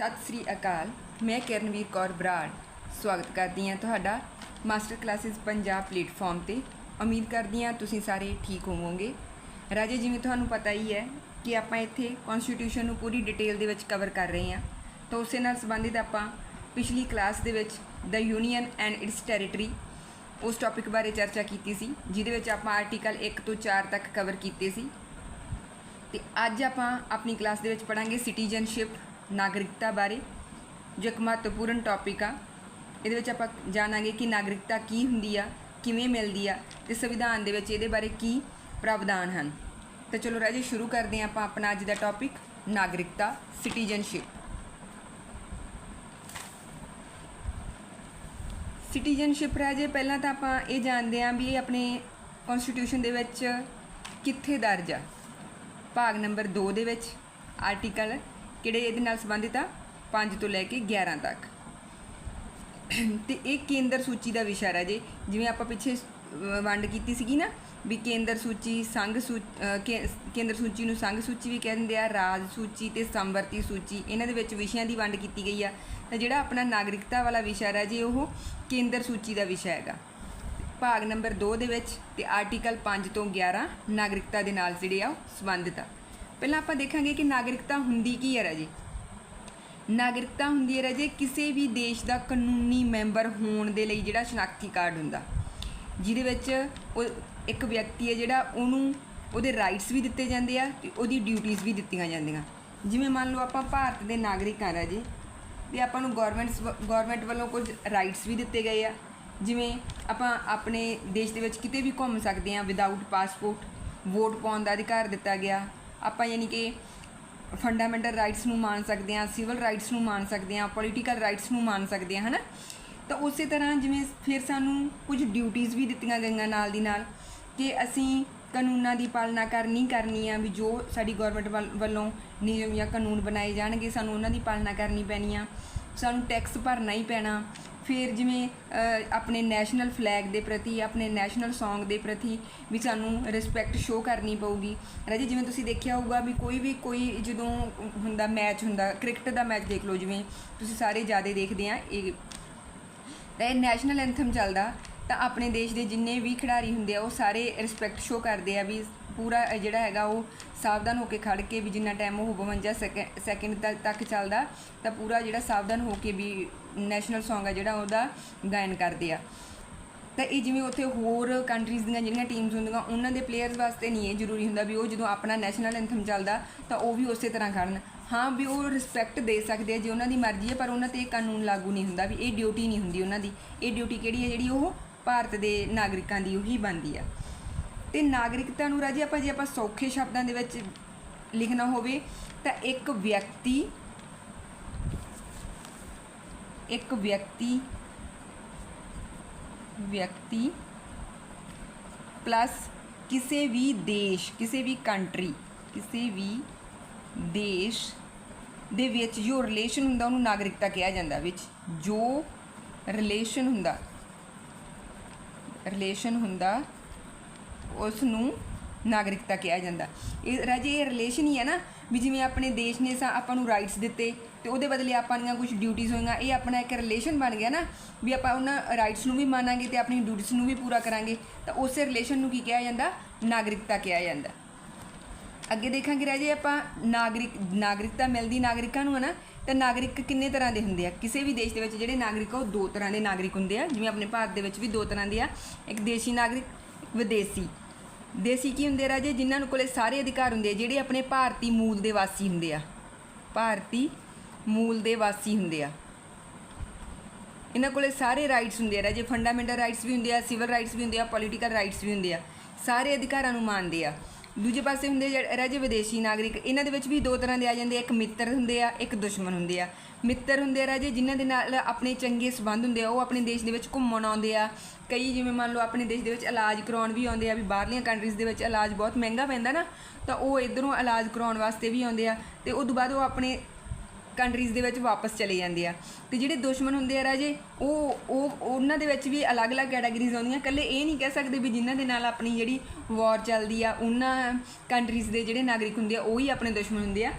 ਸਤਿ ਸ੍ਰੀ ਅਕਾਲ। ਮੈਂ ਕਿਰਨਵੀਰ ਕੌਰ ਬਰਾੜ। ਸਵਾਗਤ ਕਰਦੀ ਹਾਂ ਤੁਹਾਡਾ ਮਾਸਟਰ ਕਲਾਸਿਸ ਪੰਜਾਬ ਪਲੇਟਫਾਰਮ ਤੇ। ਉਮੀਦ ਕਰਦੀ ਹਾਂ ਤੁਸੀਂ ਸਾਰੇ ਠੀਕ ਹੋਵੋਗੇ। ਰਾਜੇ, ਜਿਵੇਂ ਤੁਹਾਨੂੰ ਪਤਾ ਹੀ ਹੈ ਕਿ ਆਪਾਂ ਇੱਥੇ ਕਨਸਟੀਟਿਊਸ਼ਨ ਨੂੰ ਪੂਰੀ ਡਿਟੇਲ ਦੇ ਵਿੱਚ ਕਵਰ ਕਰ ਰਹੇ ਹਾਂ। ਤਾਂ ਉਸੇ ਨਾਲ ਸੰਬੰਧਿਤ ਆਪਾਂ ਪਿਛਲੀ ਕਲਾਸ ਦੇ ਵਿੱਚ the union and its territory ਉਸ ਟੌਪਿਕ ਬਾਰੇ ਚਰਚਾ ਕੀਤੀ ਸੀ, ਜਿਹਦੇ ਵਿੱਚ ਆਪਾਂ ਆਰਟੀਕਲ 1 ਤੋਂ 4 ਤੱਕ ਕਵਰ ਕੀਤੇ ਸੀ। ਤੇ ਅੱਜ ਆਪਾਂ ਆਪਣੀ ਕਲਾਸ ਦੇ ਵਿੱਚ ਪੜਾਂਗੇ ਸਿਟੀਜ਼ਨਸ਼ਿਪ ਨਾਗਰਿਕਤਾ ਬਾਰੇ, ਜੋ ਇੱਕ ਮਹੱਤਵਪੂਰਨ ਟੌਪਿਕ ਆ। ਇਹਦੇ ਵਿੱਚ ਆਪਾਂ ਜਾਣਾਂਗੇ ਕਿ ਨਾਗਰਿਕਤਾ ਕੀ ਹੁੰਦੀ ਆ, ਕਿਵੇਂ ਮਿਲਦੀ ਆ ਤੇ ਸੰਵਿਧਾਨ ਦੇ ਵਿੱਚ ਇਹਦੇ ਬਾਰੇ ਕੀ ਪ੍ਰਾਵਧਾਨ ਹਨ। ਤਾਂ ਚਲੋ ਰਾਜੇ, ਸ਼ੁਰੂ ਕਰਦੇ ਹਾਂ ਆਪਾਂ ਆਪਣਾ ਅੱਜ ਦਾ ਟੌਪਿਕ ਨਾਗਰਿਕਤਾ ਸਿਟੀਜ਼ਨਸ਼ਿਪ ਸਿਟੀਜ਼ਨਸ਼ਿਪ ਰਾਜੇ, ਪਹਿਲਾਂ ਤਾਂ ਆਪਾਂ ਇਹ ਜਾਣਦੇ ਹਾਂ ਵੀ ਇਹ ਆਪਣੇ ਕਨਸਟੀਟਿਊਸ਼ਨ ਦੇ ਵਿੱਚ ਕਿੱਥੇ ਦਰਜ ਆ। ਭਾਗ ਨੰਬਰ 2 ਦੇ ਵਿੱਚ ਆਰਟੀਕਲ ਕਿਹੜੇ ਇਹਦੇ ਨਾਲ ਸੰਬੰਧਿਤ ਆ? 5 ਤੋਂ ਲੈ ਕੇ 11 ਤੱਕ। ਤੇ ਇਹ ਕੇਂਦਰ ਸੂਚੀ ਦਾ ਵਿਸ਼ਾ ਹੈ ਜੀ ਜਿਵੇਂ ਆਪਾਂ ਪਿੱਛੇ ਵੰਡ ਕੀਤੀ ਸੀਗੀ ਨਾ, ਵੀ ਕੇਂਦਰ ਸੂਚੀ, ਸੰਘ ਸੂਚੀ ਕੇਂਦਰ ਸੂਚੀ ਨੂੰ ਸੰਘ ਸੂਚੀ ਵੀ ਕਹਿ ਦਿੰਦੇ ਆ, ਰਾਜ ਸੂਚੀ ਤੇ ਸੰਵਰਤੀ ਸੂਚੀ, ਇਹਨਾਂ ਦੇ ਵਿੱਚ ਵਿਸ਼ਿਆਂ ਦੀ ਵੰਡ ਕੀਤੀ ਗਈ ਆ। ਤਾਂ ਜਿਹੜਾ ਆਪਣਾ ਨਾਗਰਿਕਤਾ ਵਾਲਾ ਵਿਸ਼ਾ ਹੈ ਜੀ ਉਹ ਕੇਂਦਰ ਸੂਚੀ ਦਾ ਵਿਸ਼ਾ ਹੈਗਾ। ਭਾਗ ਨੰਬਰ 2 ਦੇ ਵਿੱਚ ਤੇ ਆਰਟੀਕਲ 5 ਤੋਂ 11 ਨਾਗਰਿਕਤਾ ਦੇ ਨਾਲ ਜਿਹੜੇ ਆ, ਉਹ ਸੰਬੰਧਿਤ ਆ। ਪਹਿਲਾਂ ਆਪਾਂ ਦੇਖਾਂਗੇ ਕਿ ਨਾਗਰਿਕਤਾ ਹੁੰਦੀ ਕੀ ਹੈ ਰਾਜੇ। ਨਾਗਰਿਕਤਾ ਹੁੰਦੀ ਹੈ ਰਾਜੇ ਕਿਸੇ ਵੀ ਦੇਸ਼ ਦਾ ਕਾਨੂੰਨੀ ਮੈਂਬਰ ਹੋਣ ਦੇ ਲਈ ਜਿਹੜਾ ਸ਼ਨਾਖਤੀ ਕਾਰਡ ਹੁੰਦਾ। ਜਿਹਦੇ ਵਿੱਚ ਉਹ ਇੱਕ ਵਿਅਕਤੀ ਹੈ ਜਿਹੜਾ ਉਹਨੂੰ ਉਹਦੇ ਰਾਈਟਸ ਵੀ ਦਿੱਤੇ ਜਾਂਦੇ ਆ ਤੇ ਉਹਦੀ ਡਿਊਟੀਆਂ ਵੀ ਦਿੱਤੀਆਂ ਜਾਂਦੀਆਂ। ਜਿਵੇਂ ਮੰਨ ਲਓ ਆਪਾਂ ਭਾਰਤ ਦੇ ਨਾਗਰਿਕ ਹਾਂ ਰਾਜੇ ਤੇ ਆਪਾਂ ਨੂੰ ਗਵਰਨਮੈਂਟ ਗਵਰਨਮੈਂਟ ਵੱਲੋਂ ਕੁਝ ਰਾਈਟਸ ਵੀ ਦਿੱਤੇ ਗਏ ਆ। ਜਿਵੇਂ ਆਪਾਂ ਆਪਣੇ ਦੇਸ਼ ਦੇ ਵਿੱਚ ਕਿਤੇ ਵੀ ਘੁੰਮ ਸਕਦੇ ਹਾਂ ਵਿਦਆਊਟ ਪਾਸਪੋਰਟ ਵੋਟ ਪਾਉਣ ਦਾ ਅਧਿਕਾਰ ਦਿੱਤਾ ਗਿਆ। ਆਪਾਂ ਯਾਨੀ ਕਿ ਫੰਡਾਮੈਂਟਲ ਰਾਈਟਸ ਨੂੰ ਮੰਨ ਸਕਦੇ ਹਾਂ ਸਿਵਲ ਰਾਈਟਸ ਨੂੰ ਮੰਨ ਸਕਦੇ ਹਾਂ ਪੋਲੀਟੀਕਲ ਰਾਈਟਸ ਨੂੰ ਮੰਨ ਸਕਦੇ ਹਾਂ, ਹਨਾ? ਤਾਂ ਉਸੇ ਤਰ੍ਹਾਂ ਜਿਵੇਂ ਫਿਰ ਸਾਨੂੰ ਕੁਝ ਡਿਊਟੀਆਂ ਵੀ ਦਿੱਤੀਆਂ ਗਈਆਂ ਨਾਲ ਦੀ ਨਾਲ ਕਿ ਅਸੀਂ ਕਾਨੂੰਨਾਂ ਦੀ ਪਾਲਣਾ ਕਰਨੀ ਕਰਨੀ ਆ ਵੀ ਜੋ ਸਾਡੀ ਗਵਰਨਮੈਂਟ ਵੱਲੋਂ ਨਿਯਮ ਜਾਂ ਕਾਨੂੰਨ ਬਣਾਏ ਜਾਣਗੇ, ਸਾਨੂੰ ਉਹਨਾਂ ਦੀ ਪਾਲਣਾ ਕਰਨੀ ਪੈਣੀ ਆ। ਸਾਨੂੰ ਟੈਕਸ ਭਰਨਾ ਹੀ ਪੈਣਾ। ਫਿਰ ਜਿਵੇਂ ਆਪਣੇ ਨੈਸ਼ਨਲ ਫਲੈਗ ਦੇ ਪ੍ਰਤੀ, ਆਪਣੇ ਨੈਸ਼ਨਲ Song ਦੇ ਪ੍ਰਤੀ ਵੀ ਸਾਨੂੰ ਰਿਸਪੈਕਟ ਸ਼ੋ ਕਰਨੀ ਪਊਗੀ। ਰਾਜੇ, ਜਿਵੇਂ ਤੁਸੀਂ ਦੇਖਿਆ ਹੋਊਗਾ ਵੀ ਕੋਈ ਵੀ, ਕੋਈ ਜਦੋਂ ਹੁੰਦਾ ਮੈਚ ਹੁੰਦਾ ਕ੍ਰਿਕਟ ਦਾ ਮੈਚ ਦੇਖ ਲਓ ਜਿਵੇਂ, ਤੁਸੀਂ ਸਾਰੇ ਜ਼ਿਆਦਾ ਦੇਖਦੇ ਆ, ਇਹ ਤਾਂ ਇਹ ਨੈਸ਼ਨਲ ਐਂਥਮ ਚੱਲਦਾ, ਤਾਂ ਆਪਣੇ ਦੇਸ਼ ਦੇ ਜਿੰਨੇ ਵੀ ਖਿਡਾਰੀ ਹੁੰਦੇ ਆ, ਉਹ ਸਾਰੇ ਰਿਸਪੈਕਟ ਸ਼ੋ ਕਰਦੇ ਆ ਵੀ ਪੂਰਾ ਜਿਹੜਾ ਹੈਗਾ ਉਹ ਸਾਵਧਾਨ ਹੋ ਕੇ ਖੜ ਕੇ ਵੀ ਜਿੰਨਾ ਟਾਈਮ ਉਹ 52 ਸੈਕਿੰ- ਸੈਕਿੰਡ ਤੱਕ ਤੱਕ ਚੱਲਦਾ, ਤਾਂ ਪੂਰਾ ਜਿਹੜਾ ਸਾਵਧਾਨ ਹੋ ਕੇ ਵੀ ਨੈਸ਼ਨਲ Song ਆ ਜਿਹੜਾ ਉਹਦਾ ਗਾਇਨ ਕਰਦੇ ਆ। ਤਾਂ ਇਹ ਜਿਵੇਂ ਉੱਥੇ ਹੋਰ ਕੰਟਰੀਜ਼ ਦੀਆਂ ਜਿਹੜੀਆਂ ਟੀਮਸ ਹੁੰਦੀਆਂ, ਉਹਨਾਂ ਦੇ ਪਲੇਅਰਸ ਵਾਸਤੇ ਨਹੀਂ ਇਹ ਜ਼ਰੂਰੀ ਹੁੰਦਾ ਵੀ ਉਹ ਜਦੋਂ ਆਪਣਾ ਨੈਸ਼ਨਲ ਐਂਥਮ ਚੱਲਦਾ, ਤਾਂ ਉਹ ਵੀ ਉਸੇ ਤਰ੍ਹਾਂ ਖੜਨ। ਹਾਂ ਵੀ ਉਹ ਰਿਸਪੈਕਟ ਦੇ ਸਕਦੇ ਆ, ਜੇ ਉਹਨਾਂ ਦੀ ਮਰਜ਼ੀ ਹੈ ਪਰ ਉਹਨਾਂ ਤੇ ਇਹ ਕਾਨੂੰਨ ਲਾਗੂ ਨਹੀਂ ਹੁੰਦਾ ਵੀ ਇਹ ਡਿਊਟੀ ਨਹੀਂ ਹੁੰਦੀ ਉਹਨਾਂ ਦੀ। ਇਹ ਡਿਊਟੀ ਕਿਹੜੀ ਹੈ ਜਿਹੜੀ ਉਹ ਭਾਰਤ ਦੇ ਨਾਗਰਿਕਾਂ ਦੀ ਉਹੀ ਬਣਦੀ ਆ। ਤੇ ਨਾਗਰਿਕਤਾ ਨੂੰ ਰਾਜੀ ਆਪਾਂ ਜੇ ਆਪਾਂ ਸੌਖੇ ਸ਼ਬਦਾਂ ਦੇ ਵਿੱਚ ਲਿਖਣਾ ਹੋਵੇ ਤਾਂ ਇੱਕ ਵਿਅਕਤੀ ਇੱਕ ਵਿਅਕਤੀ ਵਿਅਕਤੀ ਪਲੱਸ ਕਿਸੇ ਵੀ ਦੇਸ਼, ਕਿਸੇ ਵੀ ਕੰਟਰੀ ਕਿਸੇ ਵੀ ਦੇਸ਼ ਦੇ ਵਿੱਚ ਜੋ ਰਿਲੇਸ਼ਨ ਹੁੰਦਾ ਉਹਨੂੰ ਨਾਗਰਿਕਤਾ ਕਿਹਾ ਜਾਂਦਾ ਵਿੱਚ, ਜੋ ਰਿਲੇਸ਼ਨ ਹੁੰਦਾ ਰਿਲੇਸ਼ਨ ਹੁੰਦਾ ਉਸ ਨੂੰ ਨਾਗਰਿਕਤਾ ਕਿਹਾ ਜਾਂਦਾ। ਇਹ ਰਾਜੇ, ਇਹ ਰਿਲੇਸ਼ਨ ਹੀ ਹੈ ਨਾ ਵੀ ਜਿਵੇਂ ਆਪਣੇ ਦੇਸ਼ ਨੇ ਸਾ ਆਪਾਂ ਨੂੰ ਰਾਈਟਸ ਦਿੱਤੇ ਤੇ ਉਹਦੇ ਬਦਲੇ ਆਪਾਂ ਦੀਆਂ ਕੁਝ ਡਿਊਟੀਆਂ ਹੋਈਆਂ, ਇਹ ਆਪਣਾ ਇੱਕ ਰਿਲੇਸ਼ਨ ਬਣ ਗਿਆ ਨਾ ਵੀ ਆਪਾਂ ਉਹਨਾਂ ਰਾਈਟਸ ਨੂੰ ਵੀ ਮੰਨਾਂਗੇ ਤੇ ਆਪਣੀ ਡਿਊਟੀਆਂ ਨੂੰ ਵੀ ਪੂਰਾ ਕਰਾਂਗੇ, ਤਾਂ ਉਸੇ ਰਿਲੇਸ਼ਨ ਨੂੰ ਕੀ ਕਿਹਾ ਜਾਂਦਾ? ਨਾਗਰਿਕਤਾ ਕਿਹਾ ਜਾਂਦਾ। ਅੱਗੇ ਦੇਖਾਂਗੇ ਰਾਜੇ, ਆਪਾਂ ਨਾਗਰਿਕ ਨਾਗਰਿਕਤਾ ਮਿਲਦੀ ਨਾਗਰਿਕਾਂ ਨੂੰ ਹੈ ਨਾ, ਤਾਂ ਨਾਗਰਿਕ ਕਿੰਨੇ ਤਰ੍ਹਾਂ ਦੇ ਹੁੰਦੇ ਆ? ਕਿਸੇ ਵੀ ਦੇਸ਼ ਦੇ ਵਿੱਚ ਜਿਹੜੇ ਨਾਗਰਿਕ ਆ, ਉਹ ਦੋ ਤਰ੍ਹਾਂ ਦੇ ਨਾਗਰਿਕ ਹੁੰਦੇ ਆ। ਜਿਵੇਂ ਆਪਣੇ ਭਾਰਤ ਦੇ ਵਿੱਚ ਵੀ ਦੋ ਤਰ੍ਹਾਂ ਦੇ ਆ। ਇੱਕ ਦੇਸ਼ੀ ਨਾਗਰਿਕ ਵਿਦੇਸ਼ੀ। ਦੇਸੀ ਕੀ ਹੁੰਦੇ ਆ ਰਾਜੇ? ਜਿਨ੍ਹਾਂ ਨੂੰ ਕੋਲੇ ਸਾਰੇ ਅਧਿਕਾਰ ਹੁੰਦੇ ਆ, ਜਿਹੜੇ ਆਪਣੇ ਭਾਰਤੀ ਮੂਲ ਦੇ ਵਾਸੀ ਹੁੰਦੇ ਆ। ਭਾਰਤੀ ਮੂਲ ਦੇ ਵਾਸੀ ਹੁੰਦੇ ਆ। ਇਹਨਾਂ ਕੋਲੇ ਸਾਰੇ ਰਾਈਟਸ ਹੁੰਦੇ ਆ ਰਾਜੇ। ਫੰਡਾਮੈਂਟਲ ਰਾਈਟਸ ਵੀ ਹੁੰਦੇ ਆ ਸਿਵਲ ਰਾਈਟਸ ਵੀ ਹੁੰਦੇ ਆ ਪੋਲੀਟੀਕਲ ਰਾਈਟਸ ਵੀ ਹੁੰਦੇ ਆ। ਸਾਰੇ ਅਧਿਕਾਰਾਂ ਨੂੰ ਮੰਨਦੇ ਆ। ਦੂਜੇ ਪਾਸੇ ਹੁੰਦੇ ਜਿਹੜੇ ਰਾਜੇ ਵਿਦੇਸ਼ੀ ਨਾਗਰਿਕ, ਇਹਨਾਂ ਦੇ ਵਿੱਚ ਵੀ ਦੋ ਤਰ੍ਹਾਂ ਦੇ ਆ ਜਾਂਦੇ ਆ, ਇੱਕ ਮਿੱਤਰ ਹੁੰਦੇ ਆ, ਇੱਕ ਦੁਸ਼ਮਣ ਹੁੰਦੇ ਆ। ਮਿੱਤਰ ਹੁੰਦੇ ਆ ਰਾਜੇ ਜਿਨ੍ਹਾਂ ਦੇ ਨਾਲ ਆਪਣੇ ਚੰਗੇ ਸਬੰਧ ਹੁੰਦੇ ਆ, ਉਹ ਆਪਣੇ ਦੇਸ਼ ਦੇ ਵਿੱਚ ਘੁੰਮਣ ਆਉਂਦੇ ਆ। ਕਈ ਜਿਵੇਂ ਮੰਨ ਲਓ ਆਪਣੇ ਦੇਸ਼ ਦੇ ਵਿੱਚ ਇਲਾਜ ਕਰਾਉਣ ਵੀ ਆਉਂਦੇ ਆ, ਵੀ ਬਾਹਰਲੀਆਂ ਕੰਟਰੀਜ਼ ਦੇ ਵਿੱਚ ਇਲਾਜ ਬਹੁਤ ਮਹਿੰਗਾ ਪੈਂਦਾ ਨਾ, ਤਾਂ ਉਹ ਇਧਰੋਂ ਇਲਾਜ ਕਰਾਉਣ ਵਾਸਤੇ ਵੀ ਆਉਂਦੇ ਆ, ਤੇ ਉਸ ਤੋਂ ਬਾਅਦ ਉਹ ਆਪਣੇ ਕੰਟਰੀਜ਼ ਦੇ ਵਿੱਚ ਵਾਪਸ ਚਲੇ ਜਾਂਦੇ ਆ। ਤੇ ਜਿਹੜੇ ਦੁਸ਼ਮਣ ਹੁੰਦੇ ਆ ਰਾਜੇ, ਉਹ ਉਹ, ਉਹਨਾਂ ਦੇ ਵਿੱਚ ਵੀ ਅਲੱਗ-ਅਲੱਗ ਕੈਟਾਗਰੀਜ਼ ਆਉਂਦੀਆਂ। ਇਕੱਲੇ ਇਹ ਨਹੀਂ ਕਹਿ ਸਕਦੇ ਵੀ ਜਿਨ੍ਹਾਂ ਦੇ ਨਾਲ ਆਪਣੀ ਜਿਹੜੀ ਵਾਰ ਚੱਲਦੀ ਆ, ਉਹਨਾਂ ਕੰਟਰੀਜ਼ ਦੇ ਜਿਹੜੇ ਨਾਗਰਿਕ ਹੁੰਦੇ ਆ, ਉਹ ਹੀ ਆਪਣੇ ਦੁਸ਼ਮਣ ਹੁੰਦੇ ਆ।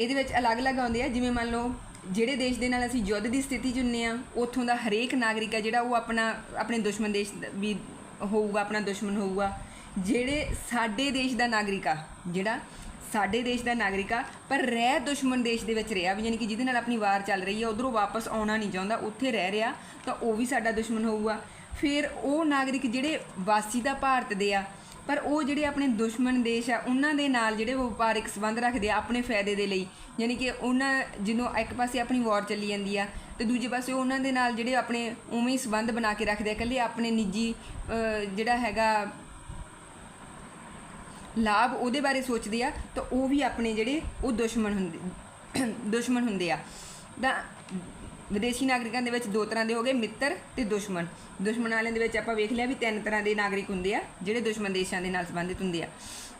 ਇਹਦੇ ਵਿੱਚ ਅਲੱਗ-ਅਲੱਗ ਆਉਂਦੇ ਆ। ਜਿਵੇਂ ਮੰਨ ਲਓ, ਜਿਹੜੇ ਦੇਸ਼ ਦੇ ਨਾਲ ਅਸੀਂ ਯੁੱਧ ਦੀ ਸਥਿਤੀ 'ਚ ਹੁੰਨੇ ਆ, ਉੱਥੋਂ ਦਾ ਹਰੇਕ ਨਾਗਰਿਕ ਆ ਜਿਹੜਾ, ਉਹ ਆਪਣਾ, ਆਪਣੇ ਦੁਸ਼ਮਣ ਦੇਸ਼ ਵੀ ਹੋਊਗਾ, ਆਪਣਾ ਦੁਸ਼ਮਣ ਹੋਊਗਾ। ਜਿਹੜੇ ਸਾਡੇ ਦੇਸ਼ ਦਾ ਨਾਗਰਿਕ ਆ, ਜਿਹੜਾ ਸਾਡੇ ਦੇਸ਼ ਦਾ ਨਾਗਰਿਕ ਆ, ਪਰ ਰਹਿ ਦੁਸ਼ਮਣ ਦੇਸ਼ ਦੇ ਵਿੱਚ ਰਿਹਾ ਵੀ, ਯਾਨੀ ਕਿ ਜਿਹਦੇ ਨਾਲ ਆਪਣੀ ਵਾਰ ਚੱਲ ਰਹੀ ਹੈ ਉਧਰੋਂ ਵਾਪਸ ਆਉਣਾ ਨਹੀਂ ਚਾਹੁੰਦਾ, ਉੱਥੇ ਰਹਿ ਰਿਹਾ, ਤਾਂ ਉਹ ਵੀ ਸਾਡਾ ਦੁਸ਼ਮਣ ਹੋਊਗਾ। ਫਿਰ ਉਹ ਨਾਗਰਿਕ ਜਿਹੜੇ ਵਾਸੀ ਦਾ ਭਾਰਤ ਦੇ ਆ, ਪਰ ਉਹ ਜਿਹੜੇ ਆਪਣੇ ਦੁਸ਼ਮਣ ਦੇਸ਼ ਆ, ਉਹਨਾਂ ਦੇ ਨਾਲ ਜਿਹੜੇ ਵਪਾਰਿਕ ਸੰਬੰਧ ਰੱਖਦੇ ਆ ਆਪਣੇ ਫਾਇਦੇ ਦੇ ਲਈ। ਯਾਨੀ ਕਿ ਉਹਨਾਂ ਜਦੋਂ ਇੱਕ ਪਾਸੇ ਆਪਣੀ ਵਾਰ ਚੱਲੀ ਜਾਂਦੀ ਆ, ਤੇ ਦੂਜੇ ਪਾਸੇ ਉਹਨਾਂ ਦੇ ਨਾਲ ਜਿਹੜੇ ਆਪਣੇ ਉਵੇਂ ਹੀ ਸੰਬੰਧ ਬਣਾ ਕੇ ਰੱਖਦੇ ਆ, ਇਕੱਲੇ ਆਪਣੇ ਨਿੱਜੀ ਜਿਹੜਾ ਹੈਗਾ ਲਾਭ ਉਹਦੇ ਬਾਰੇ ਸੋਚਦੇ ਆ, ਤਾਂ ਉਹ ਵੀ ਆਪਣੇ ਜਿਹੜੇ ਉਹ ਦੁਸ਼ਮਣ ਹੁੰਦੇ ਦੁਸ਼ਮਣ ਹੁੰਦੇ ਆ। ਤਾਂ ਵਿਦੇਸ਼ੀ ਨਾਗਰਿਕਾਂ ਦੇ ਵਿੱਚ ਦੋ ਤਰ੍ਹਾਂ ਦੇ ਹੋ ਗਏ, ਮਿੱਤਰ ਤੇ ਦੁਸ਼ਮਣ। ਦੁਸ਼ਮਣ ਵਾਲਿਆਂ ਦੇ ਵਿੱਚ ਆਪਾਂ ਵੇਖ ਲਿਆ ਵੀ ਤਿੰਨ ਤਰ੍ਹਾਂ ਦੇ ਨਾਗਰਿਕ ਹੁੰਦੇ ਆ, ਜਿਹੜੇ ਦੁਸ਼ਮਣ ਦੇਸ਼ਾਂ ਦੇ ਨਾਲ ਸੰਬੰਧਿਤ ਹੁੰਦੇ ਆ।